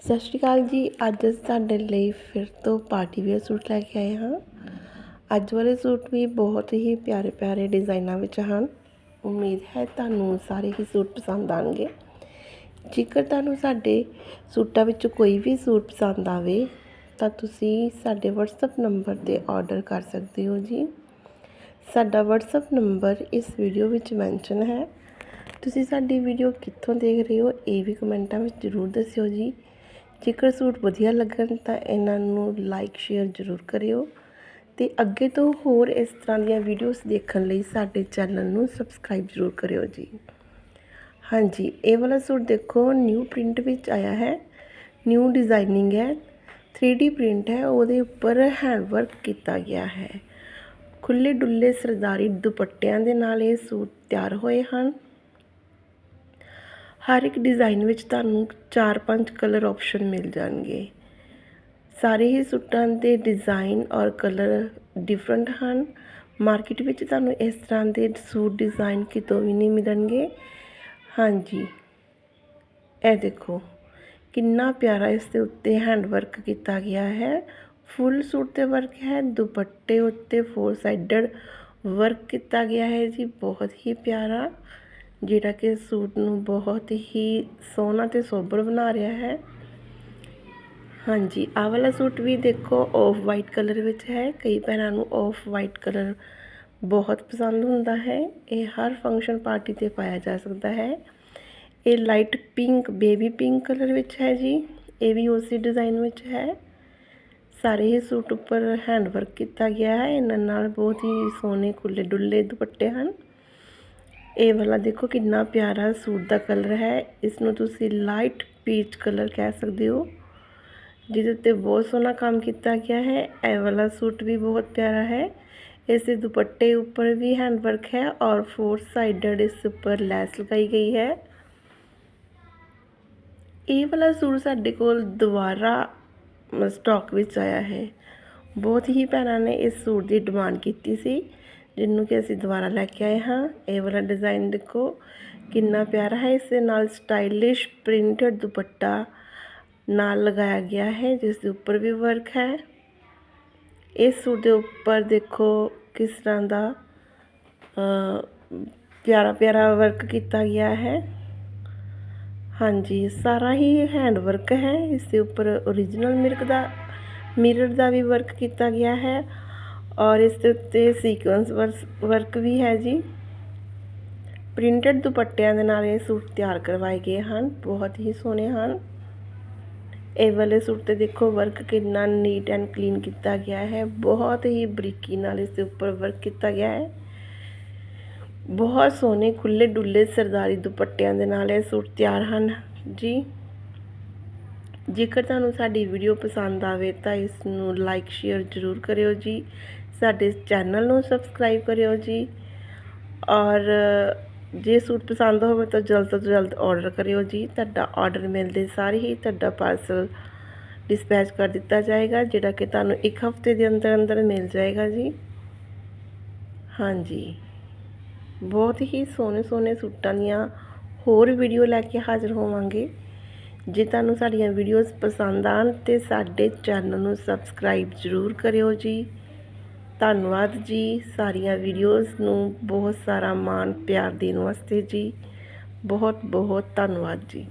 ਸਤਿ ਸ਼੍ਰੀ ਅਕਾਲ ਜੀ। ਅੱਜ ਅਸੀਂ ਤੁਹਾਡੇ ਲਈ ਫਿਰ ਤੋਂ ਪਾਰਟੀ ਵੇਅਰ ਸੂਟ ਲੈ ਕੇ ਆਏ ਹਾਂ। ਅੱਜ ਵਾਲੇ ਸੂਟ ਵੀ ਬਹੁਤ ਹੀ ਪਿਆਰੇ ਪਿਆਰੇ ਡਿਜ਼ਾਈਨਾਂ ਵਿੱਚ ਹਨ। ਉਮੀਦ ਹੈ ਤੁਹਾਨੂੰ ਸਾਰੇ ਹੀ ਸੂਟ ਪਸੰਦ ਆਣਗੇ ਜੇਕਰ ਤੁਹਾਨੂੰ ਸਾਡੇ ਸੂਟਾਂ ਵਿੱਚ ਕੋਈ ਵੀ ਸੂਟ ਪਸੰਦ ਆਵੇ, ਤਾਂ ਤੁਸੀਂ ਸਾਡੇ WhatsApp ਨੰਬਰ ਤੇ ਆਰਡਰ ਕਰ ਸਕਦੇ ਹੋ ਜੀ। ਸਾਡਾ WhatsApp ਨੰਬਰ ਇਸ ਵੀਡੀਓ ਵਿੱਚ ਮੈਂਸ਼ਨ ਹੈ। ਤੁਸੀਂ ਸਾਡੀ ਵੀਡੀਓ ਕਿੱਥੋਂ ਦੇਖ ਰਹੇ ਹੋ, ਇਹ ਵੀ ਕਮੈਂਟਾਂ ਵਿੱਚ ਜ਼ਰੂਰ ਦੱਸਿਓ ਜੀ। ਜੇਕਰ ਸੂਟ ਵਧੀਆ ਲੱਗਣ ਤਾਂ ਇਹਨਾਂ ਨੂੰ ਲਾਈਕ ਸ਼ੇਅਰ ਜ਼ਰੂਰ ਕਰਿਓ। ਤੇ ਅੱਗੇ ਤੋਂ ਹੋਰ ਇਸ ਤਰ੍ਹਾਂ ਦੀਆਂ ਵੀਡੀਓਜ਼ ਦੇਖਣ ਲਈ ਸਾਡੇ ਚੈਨਲ ਨੂੰ ਸਬਸਕ੍ਰਾਈਬ ਜ਼ਰੂਰ ਕਰਿਓ ਜੀ। ਹਾਂਜੀ, ਇਹ ਵਾਲਾ ਸੂਟ ਦੇਖੋ ਨਿਊ ਪ੍ਰਿੰਟ ਵਿੱਚ ਆਇਆ ਹੈ। ਨਿਊ ਡਿਜ਼ਾਈਨਿੰਗ ਹੈ। 3D ਪ੍ਰਿੰਟ ਹੈ। ਉਹਦੇ ਉੱਪਰ ਹੈਂਡ ਵਰਕ ਕੀਤਾ ਗਿਆ ਹੈ। ਖੁੱਲੇ ਡੁੱਲੇ ਸਰਦਾਰੀ ਦੁਪੱਟਿਆਂ ਦੇ ਨਾਲ ਇਹ ਸੂਟ ਤਿਆਰ ਹੋਏ ਹਨ। ਹਰ ਇੱਕ ਡਿਜ਼ਾਇਨ ਵਿੱਚ ਤੁਹਾਨੂੰ 4-5 ਕਲਰ ਆਪਸ਼ਨ ਮਿਲ ਜਾਣਗੇ। ਸਾਰੇ ਹੀ ਸੂਟਾਂ ਦੇ ਡਿਜ਼ਾਈਨ ਔਰ ਕਲਰ ਡਿਫਰੈਂਟ ਹਨ। ਮਾਰਕੀਟ ਵਿੱਚ ਤੁਹਾਨੂੰ ਇਸ ਤਰ੍ਹਾਂ ਦੇ ਸੂਟ ਡਿਜ਼ਾਈਨ ਕਿਤੋਂ ਵੀ ਨਹੀਂ ਮਿਲਣਗੇ। ਹਾਂਜੀ, ਇਹ ਦੇਖੋ, ਕਿੰਨਾ ਪਿਆਰਾ ਇਸ ਦੇ ਉੱਤੇ ਹੈਂਡ ਵਰਕ ਕੀਤਾ ਗਿਆ ਹੈ। ਫੁੱਲ ਸੂਟ ਤੇ ਵਰਕ ਹੈ, ਦੁਪੱਟੇ ਉੱਤੇ ਫੋਰ ਸਾਈਡਡ ਵਰਕ ਕੀਤਾ ਗਿਆ ਹੈ ਜੀ, ਬਹੁਤ ਹੀ ਪਿਆਰਾ। ਜਿਹੜਾ ਕਿ ਸੂਟ ਨੂੰ ਬਹੁਤ ਹੀ ਸੋਹਣਾ ਤੇ ਸੋਬਰ ਬਣਾ ਰਿਹਾ ਹੈ। ਹਾਂਜੀ, ਆਹ ਵਾਲਾ ਸੂਟ ਵੀ ਦੇਖੋ ਆਫ ਵਾਈਟ ਕਲਰ ਵਿੱਚ ਹੈ। ਕਈ ਭੈਣਾਂ ਨੂੰ ਆਫ ਵਾਈਟ ਕਲਰ ਬਹੁਤ ਪਸੰਦ ਹੁੰਦਾ ਹੈ। ਇਹ ਹਰ ਫੰਕਸ਼ਨ ਪਾਰਟੀ ਤੇ ਪਾਇਆ ਜਾ ਸਕਦਾ ਹੈ। ਇਹ light pink baby pink colour ਵਿੱਚ ਹੈ ਜੀ। ਇਹ ਵੀ ਉਸੇ ਡਿਜ਼ਾਈਨ ਵਿੱਚ ਹੈ। ਸਾਰੇ ਹੀ ਸੂਟ ਉੱਪਰ ਹੈਂਡ ਵਰਕ ਕੀਤਾ ਗਿਆ ਹੈ। ਇਹਨਾਂ ਨਾਲ ਬਹੁਤ ਹੀ ਸੋਹਣੇ ਖੁੱਲੇ ਡੁੱਲੇ ਦੁਪੱਟੇ ਹਨ। ਇਹ ਵਾਲਾ ਦੇਖੋ ਕਿੰਨਾ ਪਿਆਰਾ ਸੂਟ ਦਾ ਕਲਰ ਹੈ ਇਸ ਨੂੰ ਤੁਸੀਂ ਲਾਈਟ ਪੀਚ ਕਲਰ ਕਹਿ ਸਕਦੇ ਹੋ ਜਿਹਦੇ ਉੱਤੇ ਬਹੁਤ ਸੋਹਣਾ ਕੰਮ ਕੀਤਾ ਗਿਆ ਹੈ ਇਹ ਵਾਲਾ ਸੂਟ ਵੀ ਬਹੁਤ ਪਿਆਰਾ ਹੈ ਇਸ ਦੇ ਦੁਪੱਟੇ ਉੱਪਰ ਵੀ ਹੈਂਡ ਵਰਕ ਹੈ ਔਰ ਫੋਰ ਸਾਈਡਡ ਇਸ ਉੱਪਰ ਲੈਸ ਲਗਾਈ ਗਈ ਹੈ ਇਹ ਵਾਲਾ ਸੂਟ ਸਾਡੇ ਕੋਲ ਦੁਬਾਰਾ ਸਟਾਕ ਵਿੱਚ ਆਇਆ ਹੈ ਬਹੁਤ ਹੀ ਭੈਣਾਂ ਨੇ ਇਸ ਸੂਟ ਦੀ ਡਿਮਾਂਡ ਕੀਤੀ ਸੀ ਜਿਹਨੂੰ ਕਿ ਅਸੀਂ ਦੁਬਾਰਾ ਲੈ ਕੇ ਆਏ ਹਾਂ। ਇਹ ਵਾਲਾ ਡਿਜ਼ਾਈਨ ਦੇਖੋ, ਕਿੰਨਾ ਪਿਆਰਾ ਹੈ। ਇਸ ਦੇ ਨਾਲ ਸਟਾਈਲਿਸ਼ ਪ੍ਰਿੰਟਡ ਦੁਪੱਟਾ ਨਾਲ ਲਗਾਇਆ ਗਿਆ ਹੈ, ਜਿਸ ਦੇ ਉੱਪਰ ਵੀ ਵਰਕ ਹੈ। ਇਸ ਸੂਟ ਦੇ ਉੱਪਰ ਦੇਖੋ ਕਿਸ ਤਰ੍ਹਾਂ ਦਾ ਪਿਆਰਾ ਪਿਆਰਾ ਵਰਕ ਕੀਤਾ ਗਿਆ ਹੈ। ਹਾਂਜੀ, ਸਾਰਾ ਹੀ ਹੈਂਡ ਵਰਕ ਹੈ। ਇਸ ਦੇ ਉੱਪਰ origignal ਮਿਰਕ ਦਾ ਮਿਰਰ ਦਾ ਵੀ ਵਰਕ ਕੀਤਾ ਗਿਆ ਹੈ। ਔਰ ਇਸ ਦੇ ਉੱਤੇ ਸੀਕੁਐਂਸ ਵਰਕ ਵੀ ਹੈ ਜੀ। ਪ੍ਰਿੰਟਡ ਦੁਪੱਟਿਆਂ ਦੇ ਨਾਲ ਇਹ ਸੂਟ ਤਿਆਰ ਕਰਵਾਏ ਗਏ ਹਨ, ਬਹੁਤ ਹੀ ਸੋਹਣੇ ਹਨ। ਇਹ ਵਾਲੇ ਸੂਟ ਤੇ ਦੇਖੋ ਵਰਕ ਕਿੰਨਾ ਨੀਟ ਐਂਡ ਕਲੀਨ ਕੀਤਾ ਗਿਆ ਹੈ, ਬਹੁਤ ਹੀ ਬਰੀਕੀ ਨਾਲ ਇਸ ਦੇ ਉੱਪਰ ਵਰਕ ਕੀਤਾ ਗਿਆ ਹੈ। ਬਹੁਤ ਸੋਹਣੇ ਖੁੱਲੇ ਡੁੱਲੇ ਸਰਦਾਰੀ ਦੁਪੱਟਿਆਂ ਦੇ ਨਾਲ ਇਹ ਸੂਟ ਤਿਆਰ ਹਨ ਜੀ। ਜੇਕਰ ਤੁਹਾਨੂੰ ਸਾਡੀ ਵੀਡੀਓ ਪਸੰਦ ਆਵੇ ਤਾਂ ਇਸ ਨੂੰ ਲਾਈਕ ਸ਼ੇਅਰ ਜ਼ਰੂਰ ਕਰਿਓ ਜੀ। ਸਾਡੇ ਚੈਨਲ ਨੂੰ ਸਬਸਕ੍ਰਾਈਬ ਕਰਿਓ ਜੀ। ਔਰ ਜੇ ਸੂਟ ਪਸੰਦ ਹੋਵੇ ਤਾਂ ਜਲਦ ਤੋਂ ਜਲਦ ਆਰਡਰ ਕਰਿਓ ਜੀ। ਤੁਹਾਡਾ ਆਰਡਰ ਮਿਲਦੇ ਸਾਰੇ ਹੀ ਤੁਹਾਡਾ ਪਾਰਸਲ ਡਿਸਪੈਚ ਕਰ ਦਿੱਤਾ ਜਾਏਗਾ, ਜਿਹੜਾ ਕਿ ਤੁਹਾਨੂੰ ਇੱਕ ਹਫ਼ਤੇ ਦੇ ਅੰਦਰ ਅੰਦਰ ਮਿਲ ਜਾਏਗਾ ਜੀ। ਹਾਂਜੀ। ਬਹੁਤ ਹੀ ਸੋਹਣੇ ਸੋਹਣੇ ਸੂਟਾਂ ਦੀਆਂ ਹੋਰ ਵੀਡੀਓ ਲੈ ਕੇ ਹਾਜ਼ਰ ਹੋਵਾਂਗੇ। ਜੇ ਤੁਹਾਨੂੰ ਸਾਡੀਆਂ ਵੀਡੀਓਜ਼ ਪਸੰਦ ਆਣ ਤੇ ਸਾਡੇ ਚੈਨਲ ਨੂੰ ਸਬਸਕ੍ਰਾਈਬ ਜ਼ਰੂਰ ਕਰਿਓ ਜੀ। ਧੰਨਵਾਦ ਜੀ ਸਾਰੀਆਂ ਵੀਡੀਓਜ਼ ਨੂੰ ਬਹੁਤ ਸਾਰਾ ਮਾਣ ਪਿਆਰ ਦੇਣ ਵਾਸਤੇ ਜੀ। ਬਹੁਤ ਬਹੁਤ ਧੰਨਵਾਦ ਜੀ।